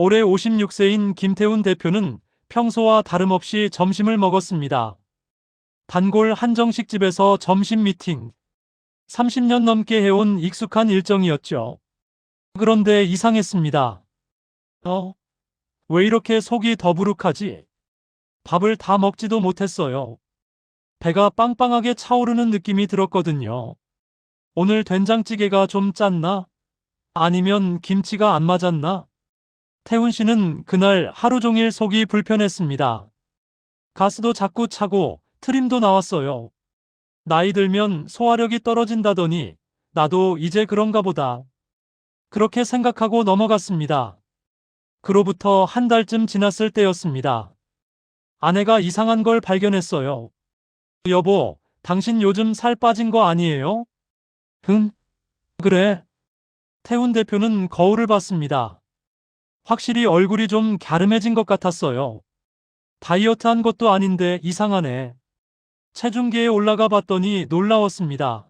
올해 56세인 김태훈 대표는 평소와 다름없이 점심을 먹었습니다. 단골 한정식집에서 점심 미팅. 30년 넘게 해온 익숙한 일정이었죠. 그런데 이상했습니다. 어? 왜 이렇게 속이 더부룩하지? 밥을 다 먹지도 못했어요. 배가 빵빵하게 차오르는 느낌이 들었거든요. 오늘 된장찌개가 좀 짰나? 아니면 김치가 안 맞았나? 태훈 씨는 그날 하루 종일 속이 불편했습니다. 가스도 자꾸 차고 트림도 나왔어요. 나이 들면 소화력이 떨어진다더니 나도 이제 그런가 보다. 그렇게 생각하고 넘어갔습니다. 그로부터 한 달쯤 지났을 때였습니다. 아내가 이상한 걸 발견했어요. 여보, 당신 요즘 살 빠진 거 아니에요? 응? 그래. 태훈 대표는 거울을 봤습니다. 확실히 얼굴이 좀 갸름해진 것 같았어요. 다이어트 한 것도 아닌데 이상하네. 체중계에 올라가 봤더니 놀라웠습니다.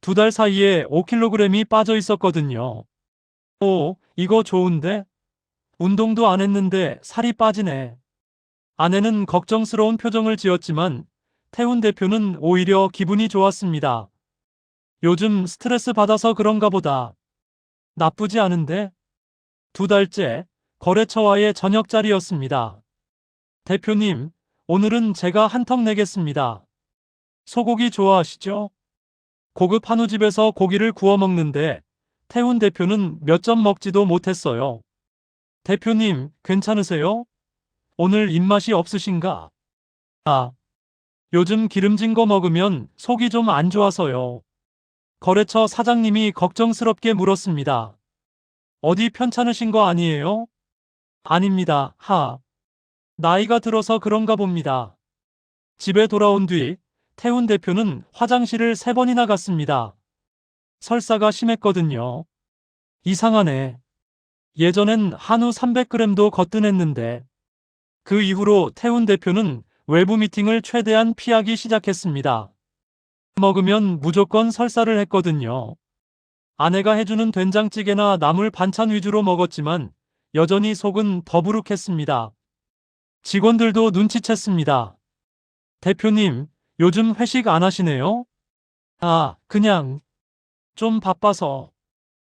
두 달 사이에 5kg이 빠져 있었거든요. 오, 이거 좋은데? 운동도 안 했는데 살이 빠지네. 아내는 걱정스러운 표정을 지었지만 태훈 대표는 오히려 기분이 좋았습니다. 요즘 스트레스 받아서 그런가 보다. 나쁘지 않은데? 두 달째 거래처와의 저녁 자리였습니다. 대표님, 오늘은 제가 한턱 내겠습니다. 소고기 좋아하시죠? 고급 한우집에서 고기를 구워 먹는데 태훈 대표는 몇 점 먹지도 못했어요. 대표님, 괜찮으세요? 오늘 입맛이 없으신가? 아, 요즘 기름진 거 먹으면 속이 좀 안 좋아서요. 거래처 사장님이 걱정스럽게 물었습니다. 어디 편찮으신 거 아니에요? 아닙니다, 하. 나이가 들어서 그런가 봅니다. 집에 돌아온 뒤 태훈 대표는 화장실을 세 번이나 갔습니다. 설사가 심했거든요. 이상하네. 예전엔 한우 300g도 거뜬했는데 그 이후로 태훈 대표는 외부 미팅을 최대한 피하기 시작했습니다. 먹으면 무조건 설사를 했거든요. 아내가 해주는 된장찌개나 나물 반찬 위주로 먹었지만 여전히 속은 더부룩했습니다. 직원들도 눈치챘습니다. 대표님, 요즘 회식 안 하시네요? 아, 그냥 좀 바빠서.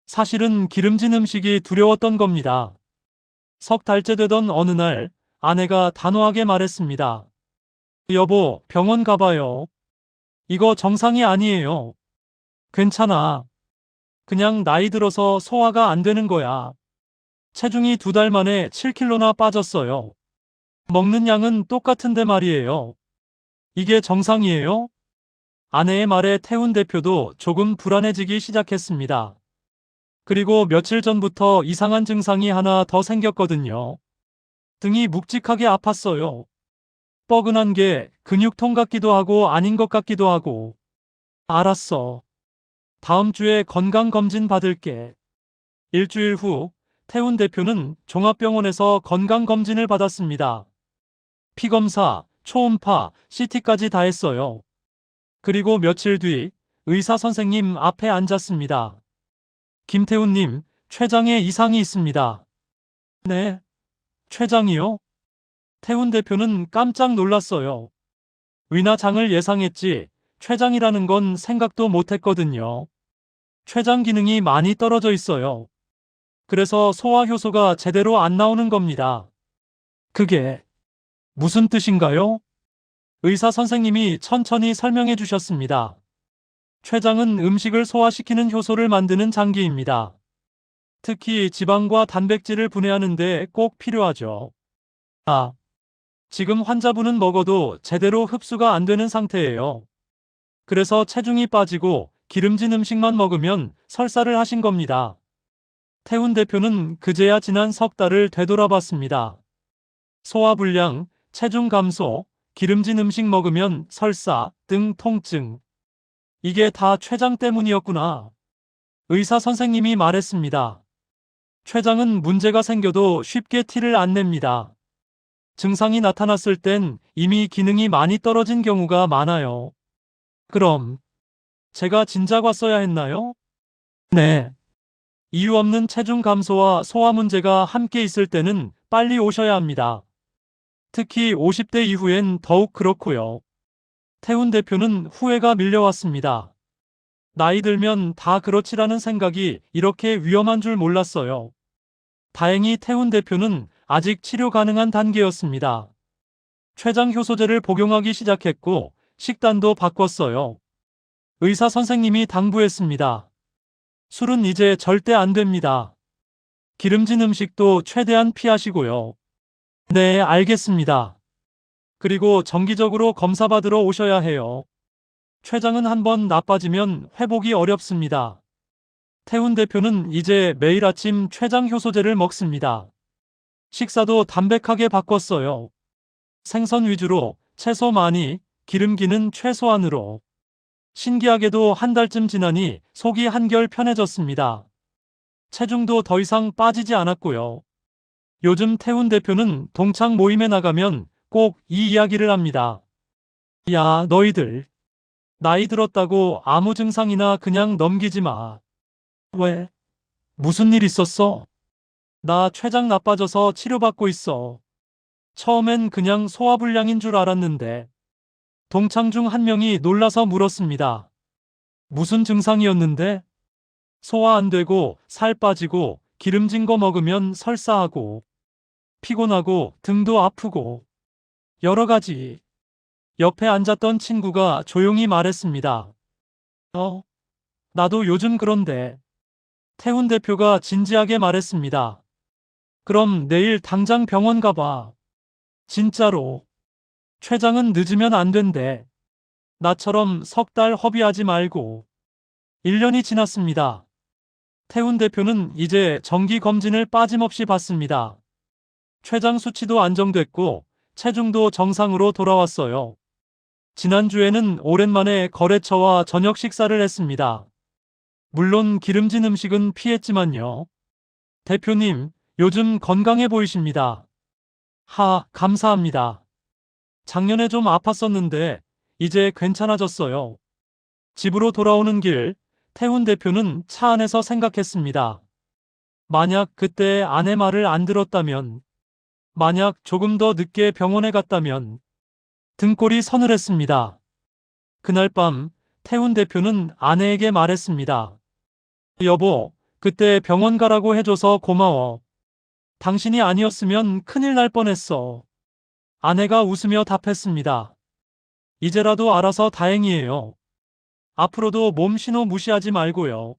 사실은 기름진 음식이 두려웠던 겁니다. 석 달째 되던 어느 날 아내가 단호하게 말했습니다. 여보, 병원 가봐요. 이거 정상이 아니에요. 괜찮아. 그냥 나이 들어서 소화가 안 되는 거야. 체중이 두 달 만에 7kg나 빠졌어요. 먹는 양은 똑같은데 말이에요. 이게 정상이에요? 아내의 말에 태훈 대표도 조금 불안해지기 시작했습니다. 그리고 며칠 전부터 이상한 증상이 하나 더 생겼거든요. 등이 묵직하게 아팠어요. 뻐근한 게 근육통 같기도 하고 아닌 것 같기도 하고. 알았어. 다음 주에 건강검진 받을게. 일주일 후 태훈 대표는 종합병원에서 건강검진을 받았습니다. 피검사, 초음파, CT까지 다 했어요. 그리고 며칠 뒤 의사 선생님 앞에 앉았습니다. 김태훈님, 췌장에 이상이 있습니다. 네. 췌장이요? 태훈 대표는 깜짝 놀랐어요. 위나 장을 예상했지, 췌장이라는 건 생각도 못 했거든요. 췌장 기능이 많이 떨어져 있어요. 그래서 소화 효소가 제대로 안 나오는 겁니다. 그게 무슨 뜻인가요? 의사 선생님이 천천히 설명해 주셨습니다. 췌장은 음식을 소화시키는 효소를 만드는 장기입니다. 특히 지방과 단백질을 분해하는데 꼭 필요하죠. 아, 지금 환자분은 먹어도 제대로 흡수가 안 되는 상태예요. 그래서 체중이 빠지고 기름진 음식만 먹으면 설사를 하신 겁니다. 태훈 대표는 그제야 지난 석 달을 되돌아봤습니다. 소화불량, 체중 감소, 기름진 음식 먹으면 설사 등 통증. 이게 다 췌장 때문이었구나. 의사 선생님이 말했습니다. 췌장은 문제가 생겨도 쉽게 티를 안 냅니다. 증상이 나타났을 땐 이미 기능이 많이 떨어진 경우가 많아요. 그럼 제가 진작 왔어야 했나요? 네. 이유 없는 체중 감소와 소화 문제가 함께 있을 때는 빨리 오셔야 합니다. 특히 50대 이후엔 더욱 그렇고요. 태훈 대표는 후회가 밀려왔습니다. 나이 들면 다 그렇지라는 생각이 이렇게 위험한 줄 몰랐어요. 다행히 태훈 대표는 아직 치료 가능한 단계였습니다. 췌장 효소제를 복용하기 시작했고 식단도 바꿨어요. 의사 선생님이 당부했습니다. 술은 이제 절대 안 됩니다. 기름진 음식도 최대한 피하시고요. 네, 알겠습니다. 그리고 정기적으로 검사받으러 오셔야 해요. 췌장은 한번 나빠지면 회복이 어렵습니다. 태훈 대표는 이제 매일 아침 췌장 효소제를 먹습니다. 식사도 담백하게 바꿨어요. 생선 위주로 채소 많이, 기름기는 최소한으로. 신기하게도 한 달쯤 지나니 속이 한결 편해졌습니다. 체중도 더 이상 빠지지 않았고요. 요즘 태훈 대표는 동창 모임에 나가면 꼭 이 이야기를 합니다. 야, 너희들. 나이 들었다고 아무 증상이나 그냥 넘기지 마. 왜? 무슨 일 있었어? 나 췌장 나빠져서 치료받고 있어. 처음엔 그냥 소화불량인 줄 알았는데. 동창 중 한 명이 놀라서 물었습니다. 무슨 증상이었는데? 소화 안 되고 살 빠지고 기름진 거 먹으면 설사하고 피곤하고 등도 아프고 여러 가지. 옆에 앉았던 친구가 조용히 말했습니다. 어, 나도 요즘 그런데. 태훈 대표가 진지하게 말했습니다. 그럼 내일 당장 병원 가봐. 진짜로. 췌장은 늦으면 안 된대. 나처럼 석 달 허비하지 말고. 1년이 지났습니다. 태훈 대표는 이제 정기 검진을 빠짐없이 받습니다. 췌장 수치도 안정됐고 체중도 정상으로 돌아왔어요. 지난주에는 오랜만에 거래처와 저녁 식사를 했습니다. 물론 기름진 음식은 피했지만요. 대표님, 요즘 건강해 보이십니다. 하, 감사합니다. 작년에 좀 아팠었는데 이제 괜찮아졌어요. 집으로 돌아오는 길, 태훈 대표는 차 안에서 생각했습니다. 만약 그때 아내 말을 안 들었다면, 만약 조금 더 늦게 병원에 갔다면, 등골이 서늘했습니다. 그날 밤, 태훈 대표는 아내에게 말했습니다. 여보, 그때 병원 가라고 해줘서 고마워. 당신이 아니었으면 큰일 날 뻔했어. 아내가 웃으며 답했습니다. 이제라도 알아서 다행이에요. 앞으로도 몸 신호 무시하지 말고요.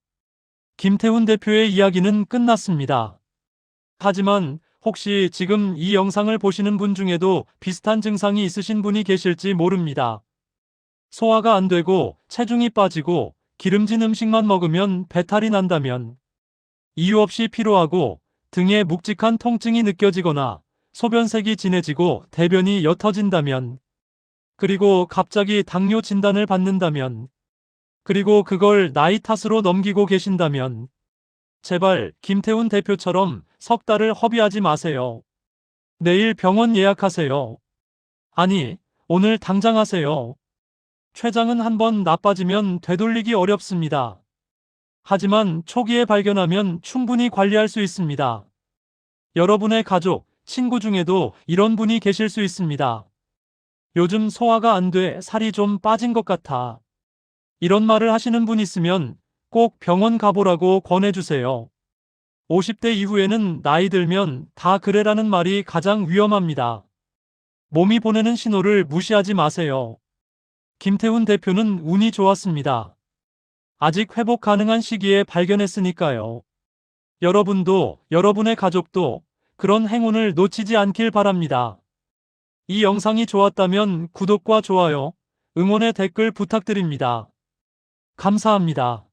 김태훈 대표의 이야기는 끝났습니다. 하지만 혹시 지금 이 영상을 보시는 분 중에도 비슷한 증상이 있으신 분이 계실지 모릅니다. 소화가 안 되고 체중이 빠지고 기름진 음식만 먹으면 배탈이 난다면 이유 없이 피로하고 등에 묵직한 통증이 느껴지거나 소변색이 진해지고 대변이 옅어진다면 그리고 갑자기 당뇨 진단을 받는다면 그리고 그걸 나이 탓으로 넘기고 계신다면 제발 김태훈 대표처럼 석 달을 허비하지 마세요. 내일 병원 예약하세요. 아니, 오늘 당장 하세요. 췌장은 한번 나빠지면 되돌리기 어렵습니다. 하지만 초기에 발견하면 충분히 관리할 수 있습니다. 여러분의 가족, 친구 중에도 이런 분이 계실 수 있습니다. 요즘 소화가 안 돼 살이 좀 빠진 것 같아. 이런 말을 하시는 분 있으면 꼭 병원 가보라고 권해주세요. 50대 이후에는 나이 들면 다 그래라는 말이 가장 위험합니다. 몸이 보내는 신호를 무시하지 마세요. 김태훈 대표는 운이 좋았습니다. 아직 회복 가능한 시기에 발견했으니까요. 여러분도 여러분의 가족도 그런 행운을 놓치지 않길 바랍니다. 이 영상이 좋았다면 구독과 좋아요, 응원의 댓글 부탁드립니다. 감사합니다.